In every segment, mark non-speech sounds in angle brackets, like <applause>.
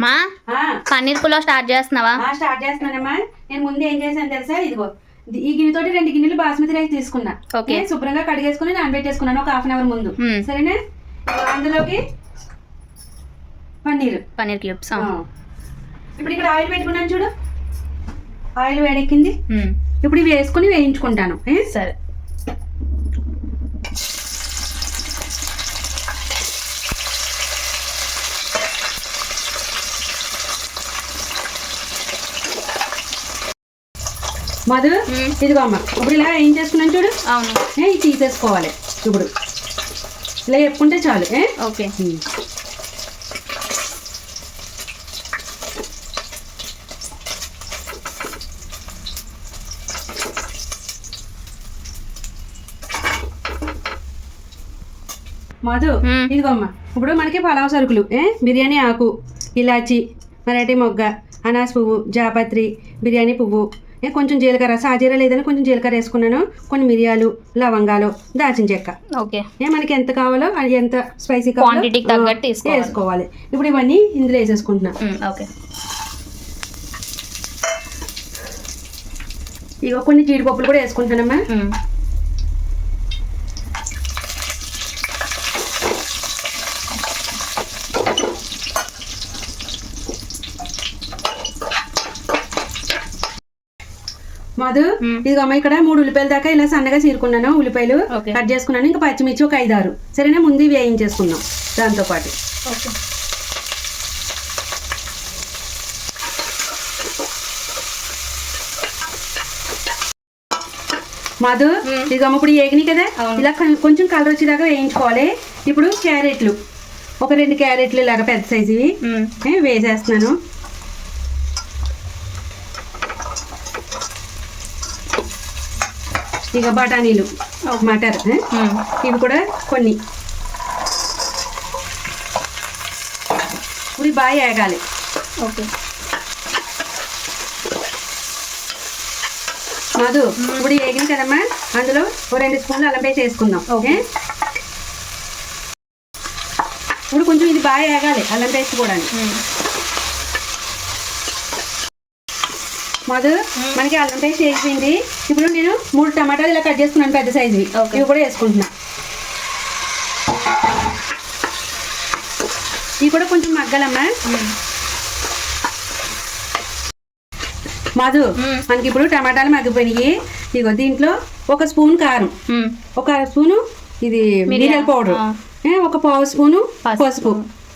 మా? పన్నీర్ పులావ్ స్టార్ట్ చేస్తున్నావా? స్టార్ట్ చేస్తున్నానమ్మా. నేను ముందు ఏం చేశాను తెలుసా? ఇదిగో ఇది- ఈ గిన్నెతోటి రెండు గిన్నెలు బాస్మతి రైస్ తీసుకున్నా. ఓకే. శుభ్రంగా కడిగేసుకుని నానబెట్టేసుకున్నాను ఒక హాఫ్ అన్ అవర్ ముందు. సరేనా? అందులోకి పన్నీర్. పన్నీర్ క్యూబ్స్. ఇప్పుడు ఇక్కడ ఆయిల్ పెట్టుకున్నాను చూడు. ఆయిల్ వేడెక్కింది. ఇప్పుడు ఇవి వేసుకుని వేయించుకుంటాను? సరే. మధు. ఇదిగో అమ్మ ఇప్పుడు ఇలా ఏం చేసుకున్నాను చూడు? అవును. ఏ, ఇది తీసేసుకోవాలి. ఇప్పుడు ఇలా చెప్పుకుంటే చాలు ఏ? ఓకే. మధు మ్మ్. ఇదిగో అమ్మ ఇప్పుడు మనకి పలావ్ సరుకులు ఏ? బిర్యానీ ఆకు ఇలాచి మరాఠీ మొగ్గ అనాస్ పువ్వు జాపత్రి బిర్యానీ పువ్వు కొంచెం జీలకర్ర సాజీర లేదని కొంచెం జీలకర్ర వేసుకున్నాను. కొన్ని మిరియాలు లవంగాలు దాల్చిన చెక్క. ఓకే. మనకి ఎంత కావాలో అది ఎంత స్పైసీ కావాలో Quantity కి తగ్గట్టు ఆ, తీసుకోవాలి. వేసుకోవాలి. ఇప్పుడు ఇవన్నీ ఇందులో వేసేసుకుంటున్నా. ఓకే. ఇగో కొన్ని జీడిపప్పులు కూడా వేసుకుంటానమ్మా మధు మ్మ్. ఇదిగో అమ్మ ఇక్కడ మూడు ఉల్లిపాయల దాకా ఇలా సన్నగా చీరుకున్నాను. ఉల్లిపాయలు. కట్ చేసుకున్నాను. ఇంకా పచ్చిమిర్చి ఒక ఐదారు. సరేనా? ముందు ఇవి వేయించేసుకుందాం దాంతో పాటు. మధు మ్మ్. ఇదిగో అమ్మ ఇప్పుడు ఏగినాయి కదా. ఇలా కొంచెం కలర్ వచ్చేదాకా వేయించుకోవాలి. ఇప్పుడు క్యారెట్లు. ఒక రెండు క్యారెట్లు ఇలాగ పెద్ద సైజువి. వేసేస్తున్నాను. ఇక బఠానీలు మటర్ ఏ, ఇవి కూడా కొన్ని. ఇవి బాగా ఏగాలి. ఓకే. మధు ఇప్పుడు ఏగింది కదమ్మా? అందులో ఓ రెండు స్పూన్లు అల్లం పేస్ట్ వేసుకుందాం ఓకే. ఇప్పుడు కొంచెం ఇది బాగా ఏగాలి అల్లం పేస్ట్ కూడా మధు మనకి అల్లం పేస్ట్ వేసిపోయింది. ఇప్పుడు నేను మూడు టమాటాలు ఇలా కట్ చేసుకున్నాను పెద్ద సైజువి. ఇవి కూడా వేసుకుంటున్నా. ఇవి కూడా కొంచెం మగ్గాలమ్మా. మధు. మనకి ఇప్పుడు టమాటాలు మగ్గిపోయినాయి. ఇగో దీంట్లో ఒక స్పూన్ కారం. ఒక స్పూను ఇది మిరియాల. పౌడర్. ఒక పావు స్పూను పసుపు.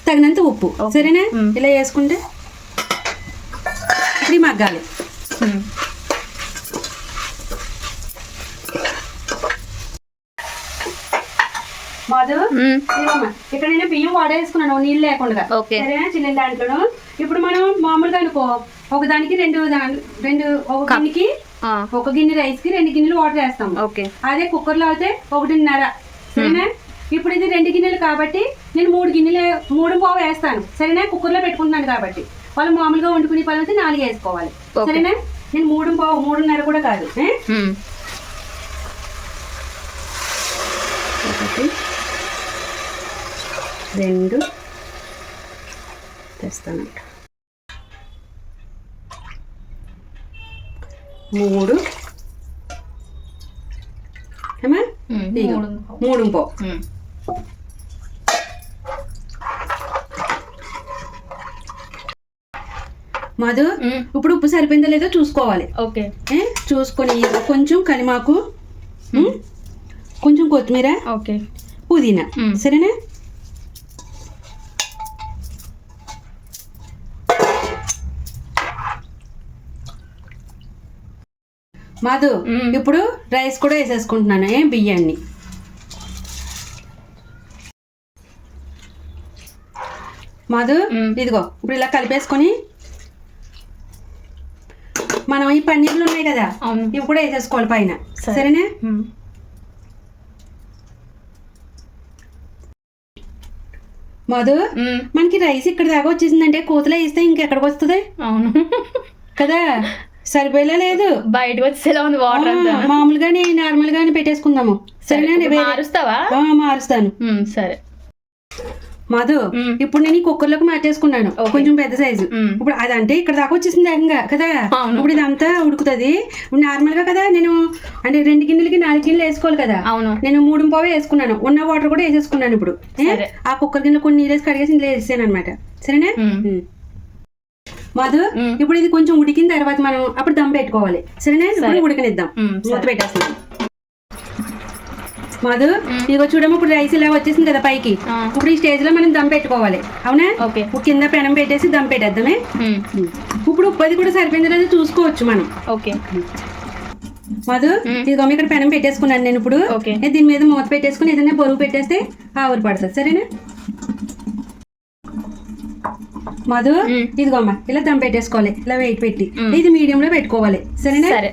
తగినంత ఉప్పు. సరేనా. ఇలా వేసుకుంటే ఇది మగ్గాలి. మధు ఇదిగోమ్మా, ఇక్కడ నేను బియ్యం వాడేసుకున్నాను నీళ్ళు లేకుండా. సరేనా చిన్న దాంట్లోను? ఇప్పుడు మనం మామూలుగా అనుకో ఒక దానికి రెండు రెండు ఒక గిన్నెకి ఒక గిన్నె రైస్కి రెండు గిన్నెలు వాటర్ వేస్తాం ఓకే. అదే కుక్కర్లో అయితే ఒకటిన్నర. సరేనా? ఇప్పుడు ఇది రెండు గిన్నెలు కాబట్టి నేను మూడు గిన్నెలు మూడు పావు వేస్తాను. సరేనా? కుక్కర్లో పెట్టుకుంటున్నాను కాబట్టి. వాళ్ళు మామూలుగా వండుకునే పని అయితే నాలుగు వేసుకోవాలి. సరేనా నేను మూడు పావు మూడున్నర కూడా కాదు? ఒకటి రెండు తెస్తానంట మూడు. మూడు పో. మధు ఇప్పుడు ఉప్పు సరిపోయిందో లేదో చూసుకోవాలి. ఓకే? చూసుకొని కొంచెం కలిమాకు ఉమ్, కొంచెం కొత్తిమీర ఓకే. పుదీనా. సరేనా? మధు. ఇప్పుడు రైస్ కూడా వేసేసుకుంటున్నాను ఏం? బియ్యాన్ని. మధు. ఇదిగో ఇప్పుడు ఇలా కలిపేసుకొని మనం ఈ పన్నీర్లు ఉన్నాయి కదా అవును. ఇవి కూడా వేసేసుకోవాలి పైన. సరే. సరేనా? మధు మనకి రైస్ ఇక్కడ దాకా వచ్చేసిందంటే కూతలో వేస్తే ఇంకెక్కడికి వస్తుంది? అవును. కదా? సరిపోయేలా లేదు. బయటకు వచ్చేలా ఉంది వాటర్ అంతా. మామూలుగానే నార్మల్ గానే పెట్టేసుకుందాము సరేనా? మారుస్తావా? ఆ, మారుస్తాను. ఉమ్, సరే. మధు. ఇప్పుడు నేను ఈ కుక్కర్లోకి మార్చేసుకున్నాను. కొంచెం పెద్ద సైజు. ఇప్పుడు అదంటే ఇక్కడ దాకా వచ్చేసింది ఏకంగా కదా. ఇప్పుడు ఇదంతా ఉడుకుతుంది నార్మల్గా కదా నేను అంటే రెండు గిన్నెలకి నాలుగు గిన్నెలు వేసుకోవాలి కదా అవును నేను మూడు పావు వేసుకున్నాను ఉన్న వాటర్ కూడా వేసేసుకున్నాను ఇప్పుడు. ఆ కుక్కర్ గిన్నె కొన్ని నీళ్ళు వేసి కడిగేసి ఇందులో వేసేసాను అనమాట సరేనా. మధు. ఇప్పుడు ఇది కొంచెం ఉడికిన తర్వాత మనం అప్పుడు దమ్ పెట్టుకోవాలి సరేనా. ఉడకనిద్దాం మూత సరే. మధు. ఇదిగో చూడమ్మ ఇప్పుడు రైస్ ఇలా వచ్చేసింది కదా పైకి. ఇప్పుడు ఈ స్టేజ్లో మనం దమ్ పెట్టుకోవాలి. అవునా? ఇప్పుడు కింద పెనం పెట్టేసి దమ్ పెట్టేద్దామే. ఇప్పుడు ఉప్పు అది కూడా సరిపోయిందో లేదో చూసుకోవచ్చు మనం. ఓకే. మధు. ఇదిగో ఇక్కడ పెనం పెట్టేసుకున్నాను నేను ఇప్పుడు. దీని మీద మూత పెట్టేసుకుని ఏదైనా బరువు పెట్టేస్తే ఆవిరి పడుతుంది. సరేనా? మధు మ్మ్. ఇదిగో అమ్మ ఇలా దమ్ పెట్టేసుకోవాలి. ఇలా వెయిట్ పెట్టి. ఇది మీడియం లో పెట్టుకోవాలి. సరేనా? సరే.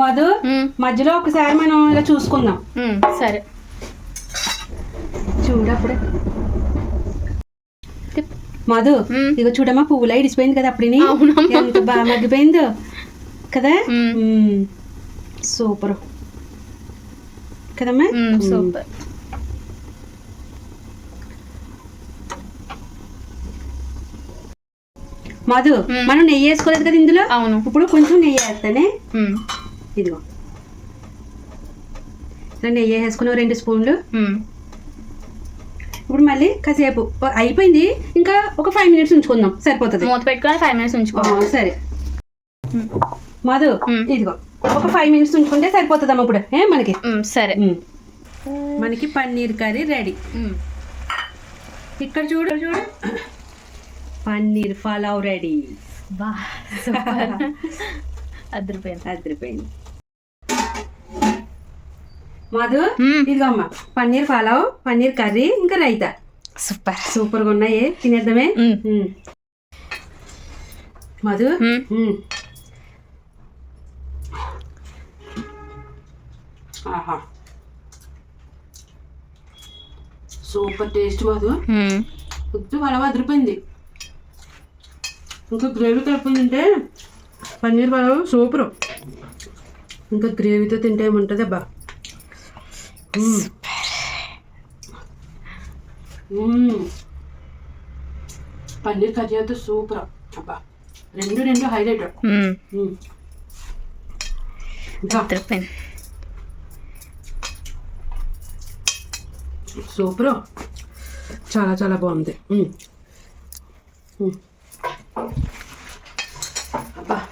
మధు. మధ్యలో ఒకసారి మనం ఇలా చూసుకుందాం. సరే చూడప్పుడే మధు. ఇగో చూడమ్మా పువ్వులా ఇడిచిపోయింది కదా అప్పుడే. ఎంత బాగా మగ్గిపోయిందో కదా. సూపర్ కదమ్మా మ్మ్. సూపర్ మధు. మనం నెయ్యి వేసుకోలేదు కదా ఇందులో అవును ఇప్పుడు కొంచెం నెయ్యి వేస్తానే. ఇదిగో. నెయ్యి వేసుకుని ఓ రెండు స్పూన్లు. ఇప్పుడు మళ్ళీ కాసేపు. అయిపోయింది. ఇంకా ఒక ఫైవ్ మినిట్స్ ఉంచుకుందాం. సరిపోతుంది. మూత పెట్టుకొని ఫైవ్ మినిట్స్ ఆ, ఉంచుకో సరే. మధు. ఇదిగో. ఒక ఫైవ్ మినిట్స్ ఉంచుకుంటే సరిపోతుందమ్మా ఇప్పుడు. ఏ మనకి. సరే. మనకి పన్నీర్ కర్రీ రెడీ. ఇక్కడ చూడు చూడు. పన్నీర్ పలావ్ రెడీ. బా <laughs> అదిరిపోయింది. అదిరిపోయింది. మధు మ్మ్. ఇదిగో అమ్మ పన్నీర్ పలావ్ పన్నీర్ కర్రీ ఇంకా రైతా సూపర్ సూపర్గా ఉన్నాయి తినేద్దామే. మధు. ఆహా సూపర్ టేస్ట్ మధు. ఉత్తు పలావ్ అదిరిపోయింది ఇంకా గ్రేవీ కలుపుకుని తింటే పన్నీర్ పలావ్ సూపర్ ఇంకా గ్రేవీతో తింటే ఏముంటుంది అబ్బా. పన్నీర్ కర్రీ అయితే సూపర్. అబ్బా. రెండు రెండు హైలైట్. సూపర్. చాలా చాలా బాగుంది. అబ్బా.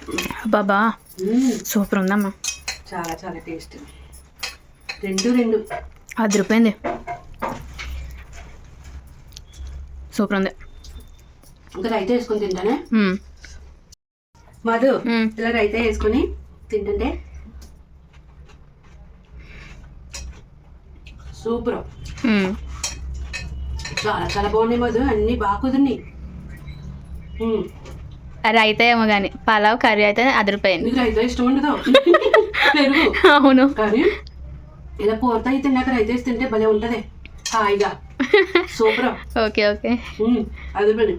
బాబా. మ్మ్. సూపర్ ఉందమ్మా. చాలా చాలా టేస్ట్. రెండు రెండు. అదిరిపోయింది సూపర్ ఉంది. ఇంకా రైతా వేసుకొని తింటానే. మధు. ఇలా రైతా వేసుకొని తింటుంటే? సూపర్. చాలా చాలా బాగున్నాయి మధు అన్నీ బాగా కుదిరినాయి. రైతా ఏమో కానీ పలావ్ కర్రీ అయితే అదిరిపోయింది రైతా ఇష్టం ఉండదు. <laughs> అవును. ఇలా కూరతో అయితే తిన్నాక రైతా తింటే భలే ఉంటుంది. హాయిగా. <laughs> సూపర్. Okay okay. అది పని